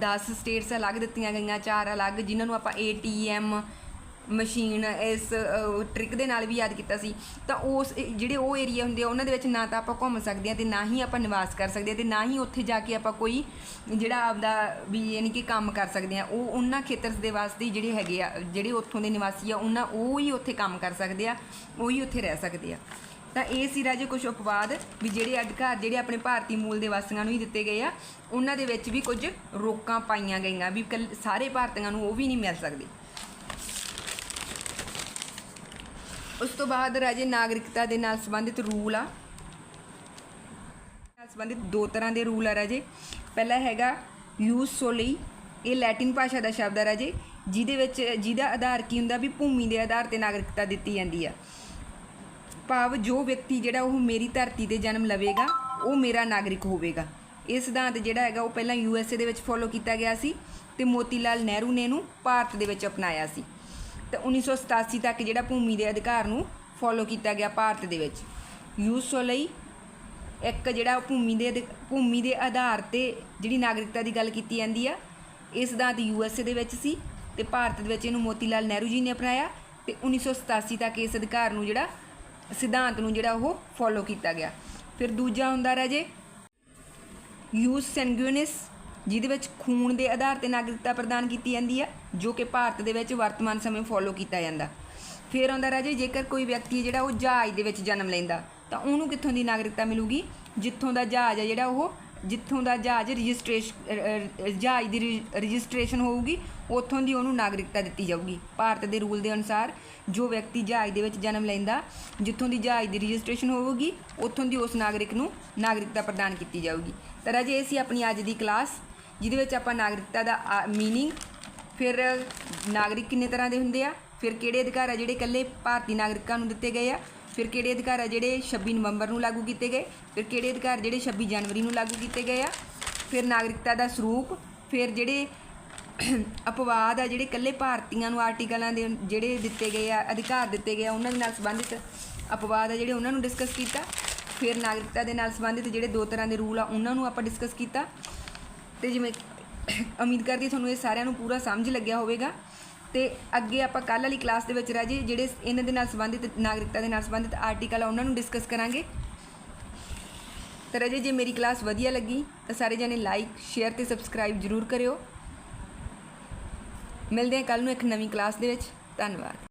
10 ਸਟੇਟਸ ਅਲੱਗ ਦਿੱਤੀਆਂ ਗਈਆਂ ਚਾਰ ਅਲੱਗ ਜਿਨ੍ਹਾਂ ਨੂੰ ਆਪਾਂ ਏਟੀਐਮ ਮਸ਼ੀਨ ਇਸ ਟ੍ਰਿਕ ਦੇ ਨਾਲ ਵੀ ਯਾਦ ਕੀਤਾ ਸੀ। ਤਾਂ ਉਸ ਜਿਹੜੇ ਉਹ ਏਰੀਆ ਹੁੰਦੇ ਆ ਉਹਨਾਂ ਦੇ ਵਿੱਚ ਨਾ ਤਾਂ ਆਪਾਂ ਘੁੰਮ ਸਕਦੇ ਹਾਂ ਤੇ ਨਾ ਹੀ ਆਪਾਂ ਨਿਵਾਸ ਕਰ ਸਕਦੇ ਹਾਂ ਤੇ ਨਾ ਹੀ ਉੱਥੇ ਜਾ ਕੇ ਆਪਾਂ ਕੋਈ ਜਿਹੜਾ ਆਪਦਾ ਵੀ ਯਾਨੀ ਕਿ ਕੰਮ ਕਰ ਸਕਦੇ ਹਾਂ। ਉਹ ਉਹਨਾਂ ਖੇਤਰ ਦੇ ਵਾਸਤੇ ਜਿਹੜੇ ਹੈਗੇ ਆ ਜਿਹੜੇ ਉੱਥੋਂ ਦੇ ਨਿਵਾਸੀ ਆ ਉਹਨਾਂ ਉਹ ਹੀ ਉੱਥੇ ਕੰਮ ਕਰ ਸਕਦੇ ਆ ਉਹ ਹੀ ਉੱਥੇ ਰਹਿ ਸਕਦੇ ਆ। ਤਾਂ ਇਹ ਸੀ ਰਾਜੇ ਕੁਝ ਉਪਵਾਦ ਵੀ ਜਿਹੜੇ ਅਧਿਕਾਰ ਜਿਹੜੇ ਆਪਣੇ ਭਾਰਤੀ ਮੂਲ ਦੇ ਵਾਸੀਆਂ ਨੂੰ ਹੀ ਦਿੱਤੇ ਗਏ ਆ, ਉਹਨਾਂ ਦੇ ਵਿੱਚ ਵੀ ਕੁਝ ਰੋਕਾਂ ਪਾਈਆਂ ਗਈਆਂ ਵੀ ਇਕੱਲ- ਸਾਰੇ ਭਾਰਤੀਆਂ ਨੂੰ ਉਹ ਵੀ ਨਹੀਂ ਮਿਲ ਸਕਦੇ। ਉਸ ਤੋਂ ਬਾਅਦ ਰਾਜੇ ਨਾਗਰਿਕਤਾ ਦੇ ਨਾਲ ਸੰਬੰਧਿਤ ਰੂਲ ਆ। ਨਾਲ ਸੰਬੰਧਿਤ ਦੋ ਤਰ੍ਹਾਂ ਦੇ ਰੂਲ ਆ ਰਾਜੇ। ਪਹਿਲਾ ਹੈਗਾ ਯੂਸ ਸੋਲੀ ਇਹ ਲੈਟਿਨ ਭਾਸ਼ਾ ਦਾ ਸ਼ਬਦ ਆ ਰਾਜੇ, ਜਿਹਦੇ ਵਿੱਚ ਜਿਹਦਾ ਆਧਾਰ ਕੀ ਹੁੰਦਾ ਵੀ ਭੂਮੀ ਦੇ ਆਧਾਰ ਤੇ ਨਾਗਰਿਕਤਾ ਦਿੱਤੀ ਜਾਂਦੀ ਆ। ਭਾਵ ਜੋ ਵਿਅਕਤੀ ਜਿਹੜਾ ਉਹ ਮੇਰੀ ਧਰਤੀ ਤੇ ਜਨਮ ਲਵੇਗਾ, ਉਹ ਮੇਰਾ ਨਾਗਰਿਕ ਹੋਵੇਗਾ। ਇਹ ਸਿਧਾਂਤ ਜਿਹੜਾ ਹੈਗਾ, ਉਹ ਪਹਿਲਾਂ ਯੂ ਐਸ ਏ ਦੇ ਵਿੱਚ ਫੋਲੋ ਕੀਤਾ ਗਿਆ ਸੀ ਤੇ ਮੋਤੀ ਲਾਲ ਨਹਿਰੂ ਨੇ ਇਹਨੂੰ ਭਾਰਤ ਦੇ ਵਿੱਚ ਅਪਣਾਇਆ ਸੀ। ਤੇ 1987 ਤੱਕ ਜਿਹੜਾ ਭੂਮੀ ਦੇ ਅਧਿਕਾਰ ਨੂੰ ਫੋਲੋ ਕੀਤਾ ਗਿਆ ਭਾਰਤ ਦੇ ਵਿੱਚ। ਯੂਸੋ ਲਈ ਇੱਕ ਜਿਹੜਾ ਭੂਮੀ ਦੇ ਅਧਿ- ਭੂਮੀ ਦੇ ਆਧਾਰ ਤੇ ਜਿਹੜੀ ਨਾਗਰਿਕਤਾ ਦੀ ਗੱਲ ਕੀਤੀ ਜਾਂਦੀ ਆ, ਇਹ ਸਿਧਾਂਤ ਯੂ ਐਸ ਏ ਦੇ ਵਿੱਚ ਸੀ ਤੇ ਭਾਰਤ ਦੇ ਵਿੱਚ ਇਹਨੂੰ ਮੋਤੀ ਲਾਲ ਨਹਿਰੂ ਜੀ ਨੇ ਅਪਣਾਇਆ ਤੇ 1987 ਤੱਕ ਇਸ ਅਧਿਕਾਰ ਨੂੰ ਜਿਹੜਾ ਸਿਧਾਂਤ ਨੂੰ ਜਿਹੜਾ ਉਹ ਫੋਲੋ ਕੀਤਾ ਗਿਆ। ਫਿਰ ਦੂਜਾ ਹੁੰਦਾ ਰਾਜੇ ਯੂਸ ਸੈਂਗੂਇਨਿਸ ਜਿਹਦੇ ਵਿੱਚ ਖੂਨ ਦੇ ਆਧਾਰ ਤੇ ਨਾਗਰਿਕਤਾ ਪ੍ਰਦਾਨ ਕੀਤੀ ਜਾਂਦੀ ਹੈ ਜੋ ਕਿ ਭਾਰਤ ਦੇ ਵਿੱਚ ਵਰਤਮਾਨ ਸਮੇਂ ਫੋਲੋ ਕੀਤਾ ਜਾਂਦਾ। ਫਿਰ ਆਉਂਦਾ ਰਾਜੇ ਜੇਕਰ ਕੋਈ ਵਿਅਕਤੀ ਜਿਹੜਾ ਉਹ ਜਹਾਜ਼ ਦੇ ਵਿੱਚ ਜਨਮ ਲੈਂਦਾ, ਤਾਂ ਉਹਨੂੰ ਕਿੱਥੋਂ ਦੀ ਨਾਗਰਿਕਤਾ ਮਿਲੂਗੀ? ਜਿੱਥੋਂ ਦਾ ਜਹਾਜ਼ ਹੈ ਜਿਹੜਾ ਉਹ ਜਿੱਥੋਂ ਦਾ ਜਹਾਜ਼ ਰਜਿਸਟ੍ਰੇਸ਼ਨ ਜਹਾਜ਼ ਦੀ ਰਜਿ- ਰਜਿਸਟ੍ਰੇਸ਼ਨ ਹੋਊਗੀ, ਉੱਥੋਂ ਦੀ ਉਹਨੂੰ ਨਾਗਰਿਕਤਾ ਦਿੱਤੀ ਜਾਊਗੀ। ਭਾਰਤ ਦੇ ਰੂਲ ਦੇ ਅਨੁਸਾਰ ਜੋ ਵਿਅਕਤੀ ਜਹਾਜ਼ ਦੇ ਵਿੱਚ ਜਨਮ ਲੈਂਦਾ, ਜਿੱਥੋਂ ਦੀ ਜਹਾਜ਼ ਦੀ ਰਜਿਸਟ੍ਰੇਸ਼ਨ ਹੋਊਗੀ, ਉੱਥੋਂ ਦੀ ਉਸ ਨਾਗਰਿਕ ਨੂੰ ਨਾਗਰਿਕਤਾ ਪ੍ਰਦਾਨ ਕੀਤੀ ਜਾਊਗੀ। ਤਾਂ ਰਾਜੇ, ਇਹ ਸੀ ਆਪਣੀ ਅੱਜ ਦੀ ਕਲਾਸ, ਜਿਹਦੇ ਵਿੱਚ ਆਪਾਂ ਨਾਗਰਿਕਤਾ ਦਾ ਮੀਨਿੰਗ ਫਿਰ ਨਾਗਰਿਕ ਕਿੰਨੇ ਤਰ੍ਹਾਂ ਦੇ ਹੁੰਦੇ ਆ, ਫਿਰ ਕਿਹੜੇ ਅਧਿਕਾਰ ਆ ਜਿਹੜੇ ਇਕੱਲੇ ਭਾਰਤੀ ਨਾਗਰਿਕਾਂ ਨੂੰ ਦਿੱਤੇ ਗਏ ਆ ਫਿਰ ਕਿਹੜੇ ਅਧਿਕਾਰ ਆ ਜਿਹੜੇ 26 ਨਵੰਬਰ ਨੂੰ ਲਾਗੂ ਕੀਤੇ ਗਏ? ਫਿਰ ਕਿਹੜੇ ਅਧਿਕਾਰ ਜਿਹੜੇ 26 ਜਨਵਰੀ ਨੂੰ ਲਾਗੂ ਕੀਤੇ ਗਏ ਆ? ਫਿਰ ਨਾਗਰਿਕਤਾ ਦਾ ਸਰੂਪ, ਫਿਰ ਜਿਹੜੇ ਅਪਵਾਦ ਆ ਜਿਹੜੇ ਇਕੱਲੇ ਭਾਰਤੀਆਂ ਨੂੰ ਆਰਟੀਕਲਾਂ ਦੇ ਜਿਹੜੇ ਦਿੱਤੇ ਗਏ ਆ, ਅਧਿਕਾਰ ਦਿੱਤੇ ਗਏ ਆ, ਉਹਨਾਂ ਦੇ ਨਾਲ ਸੰਬੰਧਿਤ ਅਪਵਾਦ ਆ ਜਿਹੜੇ ਉਹਨਾਂ ਨੂੰ ਡਿਸਕਸ ਕੀਤਾ। ਫਿਰ ਨਾਗਰਿਕਤਾ ਦੇ ਨਾਲ ਸੰਬੰਧਿਤ ਜਿਹੜੇ ਦੋ ਤਰ੍ਹਾਂ ਦੇ ਰੂਲ ਆ, ਉਹਨਾਂ ਨੂੰ ਆਪਾਂ ਡਿਸਕਸ ਕੀਤਾ। ਤੇ ਜਿਵੇਂ ਉਮੀਦ ਕਰਦੀ ਤੁਹਾਨੂੰ ਇਹ ਸਾਰਿਆਂ ਨੂੰ ਪੂਰਾ ਸਮਝ ਲੱਗਿਆ ਹੋਵੇਗਾ। ਤੇ ਅੱਗੇ ਆਪਾਂ ਕੱਲ੍ਹ ਵਾਲੀ ਕਲਾਸ ਦੇ ਵਿੱਚ ਰਾਜੇ ਜਿਹੜੇ ਇਹਨਾਂ ਦੇ ਨਾਲ ਸੰਬੰਧਿਤ ਨਾਗਰਿਕਤਾ ਦੇ ਨਾਲ ਸੰਬੰਧਿਤ ਆਰਟੀਕਲ ਆ, ਉਹਨਾਂ ਨੂੰ ਡਿਸਕਸ ਕਰਾਂਗੇ। ਤਾਂ ਰਾਜੇ, ਜੇ ਮੇਰੀ ਕਲਾਸ ਵਧੀਆ ਲੱਗੀ, ਤਾਂ ਸਾਰੇ ਜਣੇ ਲਾਈਕ ਸ਼ੇਅਰ ਤੇ ਸਬਸਕ੍ਰਾਈਬ ਜ਼ਰੂਰ ਕਰਿਓ। ਮਿਲਦੇ ਹਾਂ ਕੱਲ ਨੂੰ ਇੱਕ ਨਵੀਂ ਕਲਾਸ ਦੇ ਵਿੱਚ। ਧੰਨਵਾਦ।